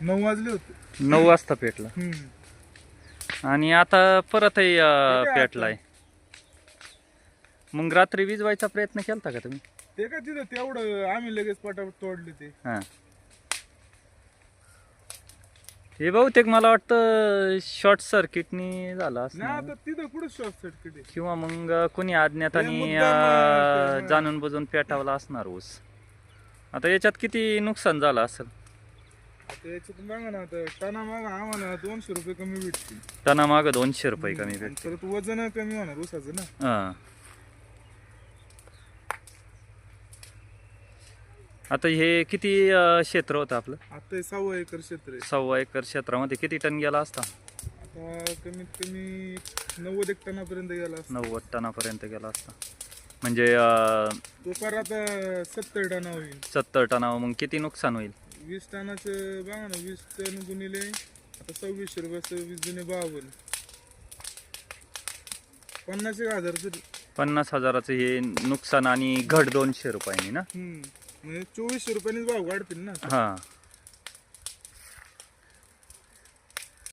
नऊ वाजले होते. नऊ वाजता पेटला. हम्म. आणि आता परतही अं, काय पेटलाय. मग रात्री विजवायचा प्रयत्न केलता का तुम्ही? ते काय तिथं तेवढं आम्ही लगेच पटापट तोडले ते. हा. हे बहुतेक मला वाटतं शॉर्ट सर्किटनी झालं नाही असणार आता तिथं कुठं शॉर्ट सर्किट आहे? किंवा मग कोणी अज्ञातानी मुद्दाम, अं, अं, जाणून बुजून पेटावला असणार ऊस. आता याच्यात किती नुकसान झालं असेल? याच्यात बघा ना आता टना माग आम्हाला दोनशे रुपये कमी भेटतील. मागं दोनशे रुपये कमी परत वजन कमी होणार ऊसाचं ना? हा. आता हे किती अं, क्षेत्र होतं आपलं? आता हे सव्वा एकर क्षेत्र आहे. सव्वा एकर क्षेत्रामध्ये किती टन गेला असता? आता कमीत कमी नव्वद एक टनापर्यंत गेला असता. नव्वद टनापर्यंत गेला असता. म्हणजे अं, तो फार आता सत्तर टना होईल. सत्तर टनावर मग किती नुकसान होईल? वीस टनाचं बघा ना वीस टन गुणिले आता सव्वीसशे रुपये वीस जुने बावन्न. पन्नास एक हजार तरी. पन्नास हजाराचं हे नुकसान आणि घट दोनशे रुपयांनी ना? हम्म. म्हणजे चोवीसशे रुपयानेच भाव वाढतील ना हा.